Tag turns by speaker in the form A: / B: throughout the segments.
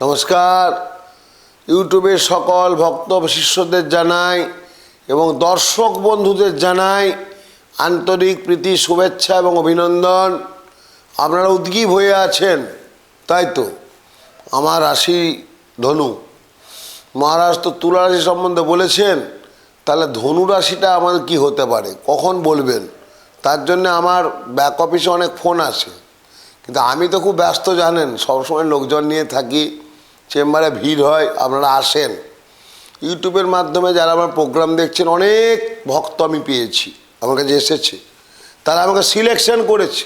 A: নমস্কার। ইউটিউবের সকল ভক্ত শিষ্যদের জানাই এবং দর্শক বন্ধুদের জানাই আন্তরিক প্রীতি, শুভেচ্ছা এবং অভিনন্দন। আপনারা উদ্গীব হয়ে আছেন, তাই তো? আমার রাশি ধনু। মহারাজ তো তুলা রাশি সম্বন্ধে বলেছেন, তাহলে ধনু রাশিটা আমাদের কি হতে পারে? কখন বলবেন? তার জন্য আমার ব্যাক অফিসে অনেক ফোন আছে কিন্তু আমি তো খুব ব্যস্ত জানেন, সবসময় লোকজন নিয়ে থাকি। চেম্বারে ভিড় হয়, আপনারা আসেন। ইউটিউবের মাধ্যমে যারা আমার প্রোগ্রাম দেখছেন, অনেক ভক্ত আমি পেয়েছি আমার কাছে এসেছে। তারা আমাকে সিলেকশন করেছে।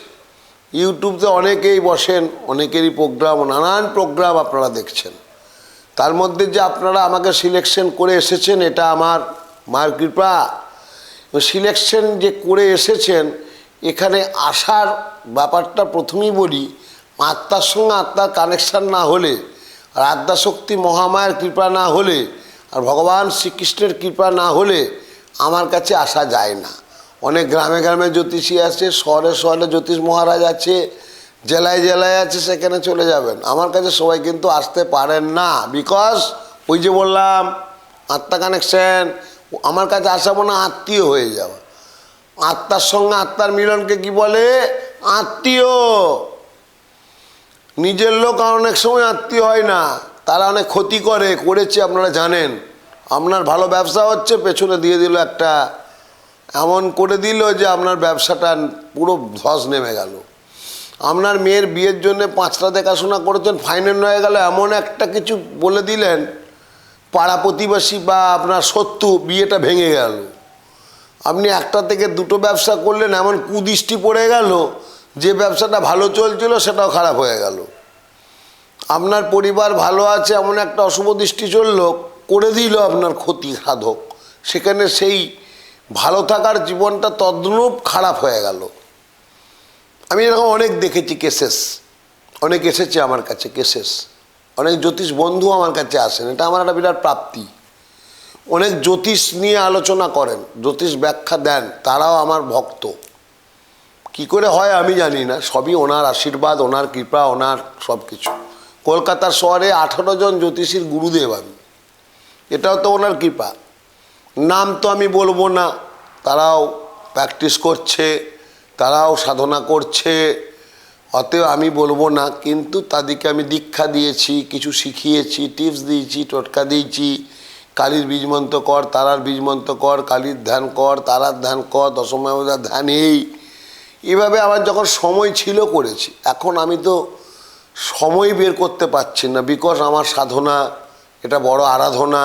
A: ইউটিউবতে অনেকেই বসেন, অনেকেরই প্রোগ্রাম, নানান প্রোগ্রাম আপনারা দেখছেন। তার মধ্যে যে আপনারা আমাকে সিলেকশন করে এসেছেন, এটা আমার মায়ের কৃপা। সিলেকশন যে করে এসেছেন, এখানে আসার ব্যাপারটা প্রথমেই বলি, আত্মার সঙ্গে আত্মার কানেকশান না হলে আর আদ্যাশক্তি মহামায়ের কৃপা না হলে আর ভগবান শ্রীকৃষ্ণের কৃপা না হলে আমার কাছে আসা যায় না। অনেক গ্রামে গ্রামে জ্যোতিষী আছে, শহরে শহরে জ্যোতিষ মহারাজ আছে, জেলায় জেলায় আছে, সেখানে চলে যাবেন। আমার কাছে সবাই কিন্তু আসতে পারেন না। বিকজ ওই যে বললাম, আত্মা কানেকশন আমার কাছে আসা মনে আত্মীয় হয়ে যাওয়া আত্মার সঙ্গে আত্মার মিলনকে কি বলে? আত্মীয়। নিজের লোক অনেক সময় আত্মীয় হয় না। তারা অনেক ক্ষতি করে, করেছে, আপনারা জানেন। আপনার ভালো ব্যবসা হচ্ছে, পেছনে দিয়ে দিল একটা, এমন করে দিল যে আপনার ব্যবসাটা পুরো ধস নেমে গেল। আপনার মেয়ের বিয়ের জন্য পাঁচটা দেখাশোনা করেছেন, ফাইনাল হয়ে গেল, এমন একটা কিছু বলে দিলেন, পাড়া প্রতিবেশী বা আপনার শত্রু, বিয়েটা ভেঙে গেল। আপনি একটা থেকে দুটো ব্যবসা করলেন, এমন কুদৃষ্টি পড়ে গেল যে ব্যবসাটা ভালো চলছিল সেটাও খারাপ হয়ে গেল। আপনার পরিবার ভালো আছে, এমন একটা অশুভ দৃষ্টি চলল, করে দিল আপনার ক্ষতি সাধক। সেখানে সেই ভালো থাকার জীবনটা তদ্রূপ খারাপ হয়ে গেল। আমি এরকম অনেক দেখেছি কেসেস অনেক এসেছে আমার কাছে কেসেস অনেক জ্যোতিষ বন্ধু আমার কাছে আসেন, এটা আমার একটা বিরাট প্রাপ্তি। অনেক জ্যোতিষ নিয়ে আলোচনা করেন, জ্যোতিষ ব্যাখ্যা দেন, তারাও আমার ভক্ত। কি করে হয় আমি জানি না। সবই ওনার আশীর্বাদ, ওনার কৃপা, ওনার সব কিছু কলকাতার শহরে আঠারো জন জ্যোতিষীর গুরুদেব আমি। এটাও তো ওনার কৃপা। নাম তো আমি বলব না। তারাও প্র্যাকটিস করছে, তারাও সাধনা করছে। অতএব আমি বলব না, কিন্তু তাদেরকে আমি দীক্ষা দিয়েছি, কিছু শিখিয়েছি টিপস দিয়েছি, টোটকা দিয়েছি। কালীর বীজ মন্ত্র কর, তারার বীজ মন্ত্র কর, কালীর ধ্যান কর, তারার ধ্যান কর দশমাবতার ধ্যান এই। এভাবে আমার যখন সময় ছিল করেছি, এখন আমি তো সময় বের করতে পারছি না বিকজ আমার সাধনা, এটা বড় আরাধনা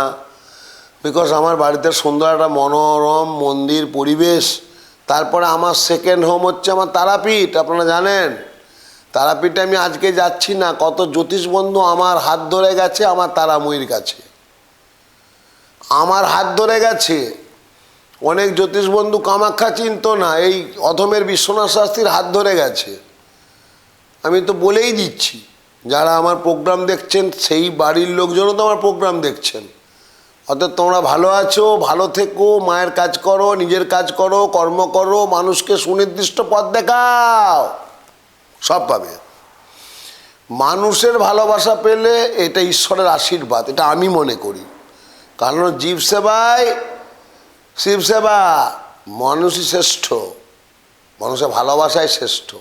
A: বিকজ আমার বাড়িতে সুন্দর একটা মনোরম মন্দির পরিবেশ, তারপরে আমার সেকেন্ড হোম হচ্ছে আমার তারাপীঠ, আপনারা জানেন? তারাপীঠে আমি আজকে যাচ্ছি না, কত জ্যোতিষ বন্ধু আমার হাত ধরে গেছে, আমার তারাময়ীর কাছে। আমার হাত ধরে গেছে। অনেক জ্যোতিষ বন্ধু কামাখ্যা চিনত না, এই অধমের বিশ্বনাথ শাস্ত্রীর হাত ধরে গেছে। আমি তো বলেই দিচ্ছি, যারা আমার প্রোগ্রাম দেখছেন, সেই বাড়ির লোকজনও তো আমার প্রোগ্রাম দেখছেন। অর্থাৎ তোমরা ভালো আছো, ভালো থেকো, মায়ের কাজ করো, নিজের কাজ করো, কর্ম করো, মানুষকে সুনির্দিষ্ট পথ দেখাও। সব পাবে। মানুষের ভালোবাসা পেলে এটা ঈশ্বরের আশীর্বাদ, এটা আমি মনে করি। কারণ জীব সেবায় শিব সেবা মানুষই শ্রেষ্ঠ, মানুষের ভালোবাসাই শ্রেষ্ঠ।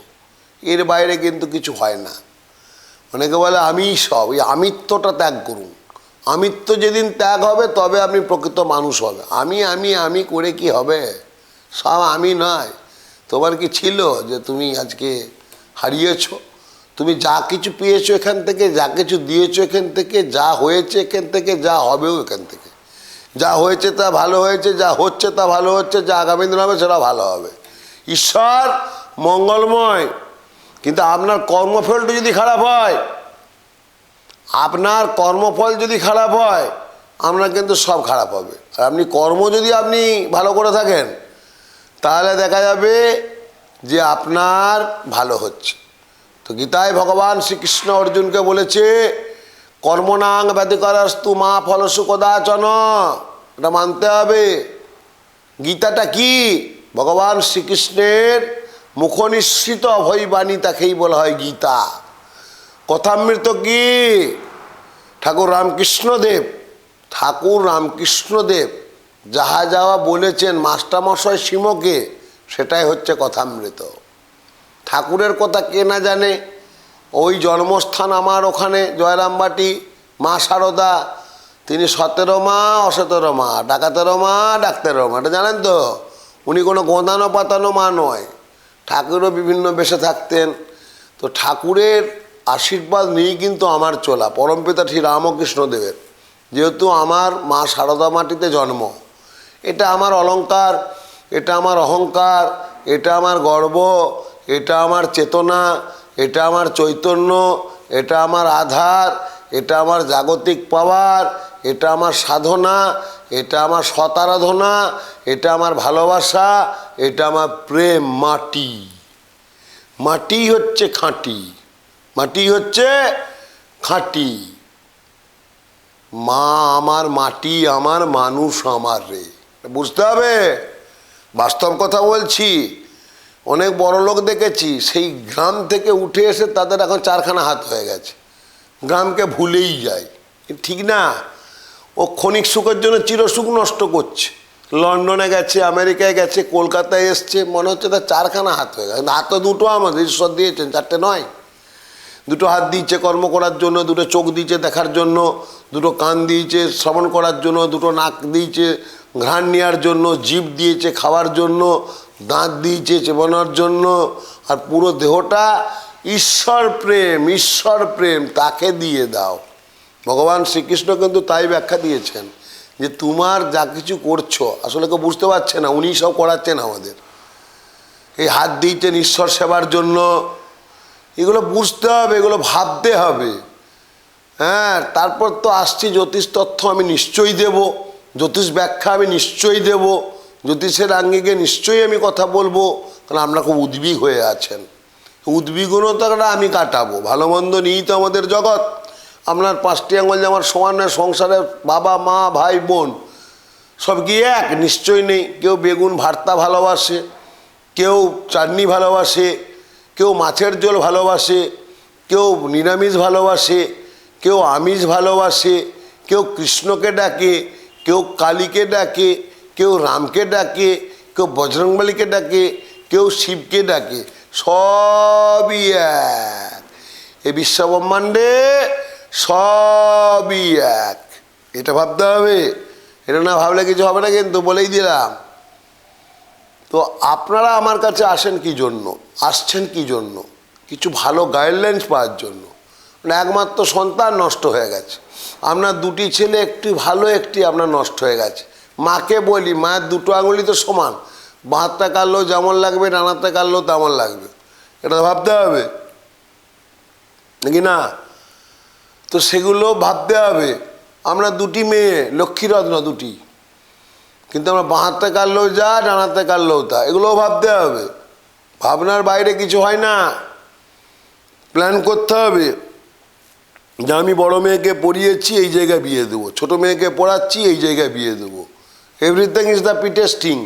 A: এর বাইরে কিন্তু কিছু হয় না। অনেকে বলে আমিই সব, এই আমিত্বটা ত্যাগ করুন। আমিত্ব যেদিন ত্যাগ হবে, তবে আপনি প্রকৃত মানুষ হবে। আমি আমি আমি করে কি হবে? সব আমি নয়। তোমার কি ছিল যে তুমি আজকে হারিয়েছ? তুমি যা কিছু পেয়েছ এখান থেকে, যা কিছু দিয়েছ এখান থেকে, যা হয়েছে এখান থেকে, যা হবেও এখান থেকে। যা হয়েছে তা ভালো হয়েছে, যা হচ্ছে তা ভালো হচ্ছে, যা আগামী দিন হবে সেটা ভালো হবে। ঈশ্বর মঙ্গলময়, কিন্তু আপনার কর্মফলটা যদি খারাপ হয়, আপনার কর্মফল যদি খারাপ হয়, আপনার কিন্তু সব খারাপ হবে। আর আপনি কর্ম যদি আপনি ভালো করে থাকেন, তাহলে দেখা যাবে যে আপনার ভালো হচ্ছে। তো গীতায় ভগবান শ্রীকৃষ্ণ অর্জুনকে বলেছে কর্মনাং ব্যতিকরাস্তু, মা ফলসু কদাচন। এটা মানতে হবে। গীতাটা কি? ভগবান শ্রীকৃষ্ণের মুখনিশ্চিত অভয় বাণী তাকেই বলা হয় গীতা। কথামৃত কি? ঠাকুর রামকৃষ্ণদেব ঠাকুর রামকৃষ্ণদেব যাহা যাওয়া বলেছেন মাস্টারমশাই সিমকে সেটাই হচ্ছে কথামৃত। ঠাকুরের কথা কে না জানে ওই জন্মস্থান আমার ওখানে, জয়রামবাটি, মা সারদা, তিনি সতেরো মা, অসতেরো মা ডাকাতেরো মা ডাক্তারেরও মা। এটা জানেন তো? উনি কোনো গোঁদানো পাতানো মা নয়। ঠাকুরও বিভিন্ন বেশে থাকতেন। তো ঠাকুরের আশীর্বাদ নিয়েই কিন্তু আমার চলা পরমপিতা শ্রী রামকৃষ্ণদেবের। যেহেতু আমার মা সারদা মাটিতে জন্ম, এটা আমার অলংকার, এটা আমার অহংকার, এটা আমার গর্ব, এটা আমার চেতনা এটা আমার চৈতন্য, এটা আমার আধার, এটা আমার জাগতিক পাওয়ার, এটা আমার সাধনা, এটা আমার সতারাধনা, এটা আমার ভালোবাসা, এটা আমার প্রেম, মাটি। মাটি হচ্ছে খাঁটি। মাটি হচ্ছে খাঁটি। মা আমার, মাটি আমার, মানুষ আমার রে। বুঝতে হবে? বাস্তব কথা বলছি। অনেক বড় লোক দেখেছি, সেই গ্রাম থেকে উঠে এসে তাদের এখন চারখানা হাত হয়ে গেছে। গ্রামকে ভুলেই যায়। ঠিক না? ও ক্ষণিক সুখের জন্য চিরসুখ নষ্ট করছে। লন্ডনে গেছে, আমেরিকায় গেছে, কলকাতায় এসছে, মনে হচ্ছে তার চারখানা হাত হয়ে গেছে। হাত তো দুটো আমাদের, ঈশ্বর দিয়েছেন, চারটে নয়। দুটো হাত দিয়েছে কর্ম করার জন্য, দুটো চোখ দিয়েছে দেখার জন্য, দুটো কান দিয়েছে শ্রবণ করার জন্য, দুটো নাক দিয়েছে, ঘ্রাণ নেওয়ার জন্য জিভ দিয়েছে খাওয়ার জন্য দাঁত দিয়েছে চেবানোর জন্য আর পুরো দেহটা ঈশ্বর প্রেম ঈশ্বর প্রেম তাকে দিয়ে দাও। ভগবান শ্রীকৃষ্ণ কিন্তু তাই ব্যাখ্যা দিয়েছেন যে তোমার যা কিছু করছ, আসলে কেউ বুঝতে পারছে না, উনি সব করাচ্ছেন আমাদের। এই হাত দিয়েছেন ঈশ্বর সেবার জন্য। এগুলো বুঝতে হবে, এগুলো ভাবতে হবে। হ্যাঁ তারপর তো আসছি জ্যোতিষ তথ্য, আমি নিশ্চয়ই দেব। জ্যোতিষ ব্যাখ্যা আমি নিশ্চয়ই দেব। জ্যোতিষের আঙ্গিকে নিশ্চয়ই আমি কথা বলব কারণ আপনারা খুব উদ্বিগ হয়ে আছেন। উদ্বিগ্নতাটা আমি কাটাবো ভালো মন্দ নিয়েই তো আমাদের জগৎ। আপনার পাঁচটি আঙুল যে আমার সমান নয়, সংসারে বাবা মা ভাই বোন সব কি এক? নিশ্চয়ই নেই। কেউ বেগুন ভর্তা ভালোবাসে কেউ চাটনি ভালোবাসে কেউ মাছের ঝোল ভালোবাসে কেউ নিরামিষ ভালোবাসে কেউ আমিষ ভালোবাসে কেউ কৃষ্ণকে ডাকে কেউ কালীকে ডাকে কেউ রামকে ডাকে, কেউ বজরংবলীকে ডাকে, কেউ শিবকে ডাকে, সবই এক। এই বিশ্বব্রহ্মাণ্ডে সবই এক। এটা ভাবতে হবে। এটা না ভাবলে কিছু হবে না কিন্তু বলেই দিলাম। তো আপনারা আমার কাছে আসেন কি জন্য? আসছেন কি জন্য? কিছু ভালো গাইডলাইন্স পাওয়ার জন্য। মানে একমাত্র সন্তান নষ্ট হয়ে গেছে। আপনার দুটি ছেলে, একটি ভালো, একটি আপনার নষ্ট হয়ে গেছে। মাকে বলি মায়ের দুটো আঙুলি তো সমান। বাঁহাতটা কাটলেও যেমন লাগবে ডানাতে কাটলেও তেমন লাগবে। এটা ভাবতে হবে। নাকি না? তো সেগুলো ভাবতে হবে। আমরা দুটি মেয়ে, লক্ষ্মীরত্ন দুটি। কিন্তু আমরা বাঁহাতে কাটলেও যা ডানাতে কাটলেও তা। এগুলোও ভাবতে হবে। ভাবনার বাইরে কিছু হয় না। প্ল্যান করতে হবে। যে আমি বড় মেয়েকে পড়িয়েছি, এই জায়গায় বিয়ে দেবো। ছোটো মেয়েকে পড়াচ্ছি, এই জায়গায় বিয়ে দেবো। এভরিথিং ইজ দ্য পিটেস্টিং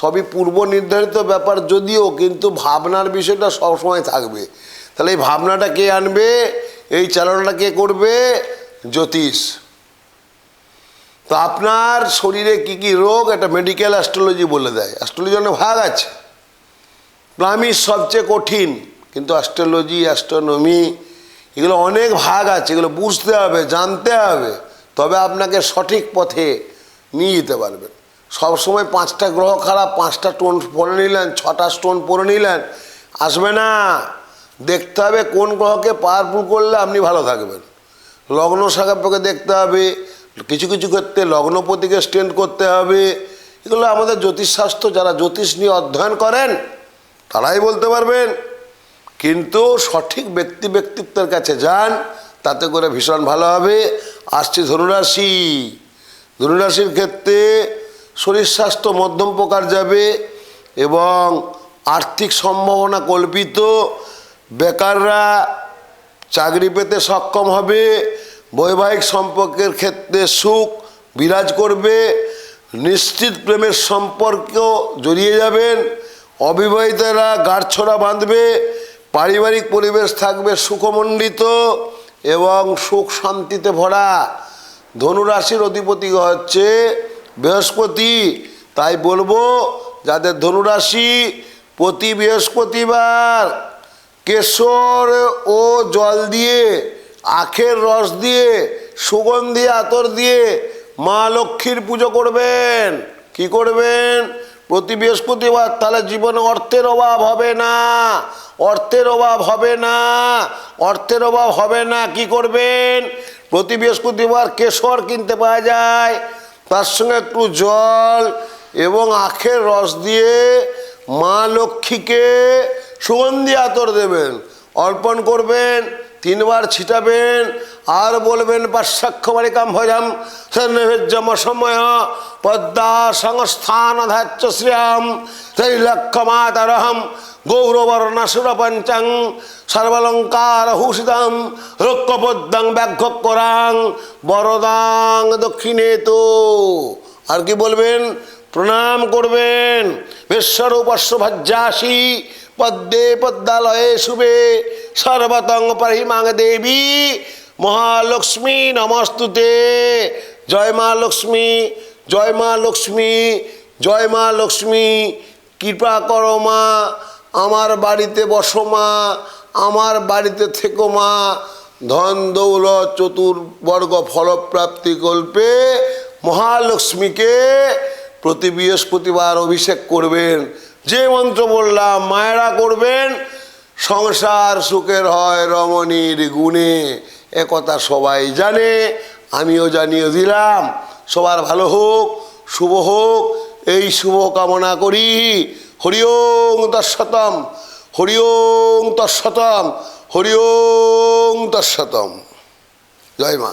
A: সবই পূর্ব নির্ধারিত ব্যাপার যদিও, কিন্তু ভাবনার বিষয়টা সবসময় থাকবে। তাহলে এই ভাবনাটা কে আনবে? এই চালনাটা কে করবে? জ্যোতিষ। তো আপনার শরীরে কি কি রোগ? এটা মেডিকেল অ্যাস্ট্রোলজি বলে দেয়। অ্যাস্ট্রোলজি অনেক ভাগ আছে। প্লামিস সবচেয়ে কঠিন, কিন্তু অ্যাস্ট্রোলজি অ্যাস্ট্রোনমি এগুলো অনেক ভাগ আছে। এগুলো বুঝতে হবে, জানতে হবে। তবে আপনাকে সঠিক পথে নিয়ে যেতে পারবেন। সবসময় পাঁচটা গ্রহ খারাপ, পাঁচটা টোন পরে নিলেন, ছটা স্টোন পরে নিলেন, আসবে না। দেখতে হবে কোন গ্রহকে পাওয়ারফুল করলে আপনি ভালো থাকবেন। লগ্ন সাকাপকে দেখতে হবে, কিছু কিছু ক্ষেত্রে লগ্নপতিকে স্ট্রেন্থ করতে হবে। এগুলো আমাদের জ্যোতিষশাস্ত্র যারা জ্যোতিষ নিয়ে অধ্যয়ন করেন, তারাই বলতে পারবেন। কিন্তু সঠিক ব্যক্তি ব্যক্তিত্বের কাছে যান, তাতে করে ভীষণ ভালো হবে। আসছে ধনুরাশি। ধনুরাশির ক্ষেত্রে শরীর স্বাস্থ্য মধ্যম প্রকার যাবে এবং আর্থিক সম্ভাবনা কল্পিত, বেকাররা চাকরি পেতে সক্ষম হবে, বৈবাহিক সম্পর্কের ক্ষেত্রে সুখ বিরাজ করবে, নিশ্চিত প্রেমের সম্পর্ক জড়িয়ে যাবেন, অবিবাহিতরা গাঢ়ছড়া বাঁধবে, পারিবারিক পরিবেশ থাকবে সুখমণ্ডিত এবং সুখ শান্তিতে ভরা। ধনুরাশির অধিপতি হচ্ছে বৃহস্পতি। তাই বলব, যাদের ধনুরাশি প্রতি বৃহস্পতিবার কেশর ও জল দিয়ে, আখের রস দিয়ে, সুগন্ধি আতর দিয়ে মা লক্ষ্মীর পুজো করবেন। কি করবেন? প্রতি বৃহস্পতিবার তাহলে জীবনে অর্থের অভাব হবে না। অর্থের অভাব হবে না। অর্থের অভাব হবে না। কি করবেন? প্রতি বৃহস্পতিবার কেশর কিনতে পাওয়া যায়। তার সঙ্গে একটু জল এবং আখের রস দিয়ে মা লক্ষ্মীকে সুগন্ধি আতর দেবেন। অর্পণ করবেন, তিনবার ছিটাবেন, আর বলবেন পাশ্চাক্ষমারিকাম ভজাম সন্নিভেজ্যম সময় পদ্মা সংস্থান ধাচ্য শ্রিয়াম ত্রৈলক্ষমাতরহম গৌরবর্ণ সুরপঞ্চং সর্বলঙ্কার হুষিতাম রক্ষপদ্যাং ব্যাঘ্যকরাং বরদাং দক্ষিণে তো আর কি বলবেন? প্রণাম করবেন। বিশ্বরূপস্য ভজ্জাসী পদ্মে পদ্মালয়ে শুভে সর্বতং পরিমাং দেবী মহালক্ষ্মী নমস্তুতে। জয় মা লক্ষ্মী, জয় মা লক্ষ্মী, জয় মা লক্ষ্মী, কৃপা করো মা। আমার বাড়িতে বসো মা, আমার বাড়িতে থেকো মা। ধন দৌলত চতুর্বর্গ ফলপ্রাপ্তি কল্পে মহালক্ষ্মীকে প্রতি বৃহস্পতিবার অভিষেক করবেন। যে মন্ত্র বললাম, মায়েরা করবেন, সংসার সুখের হয় রমণীর গুণে। একথা সবাই জানে, আমিও জানিয়ে দিলাম। সবার ভালো হোক, শুভ হোক, এই শুভ কামনা করি। হরি দশতম হরিওং দশতম হরিওং দশতম জয় মা।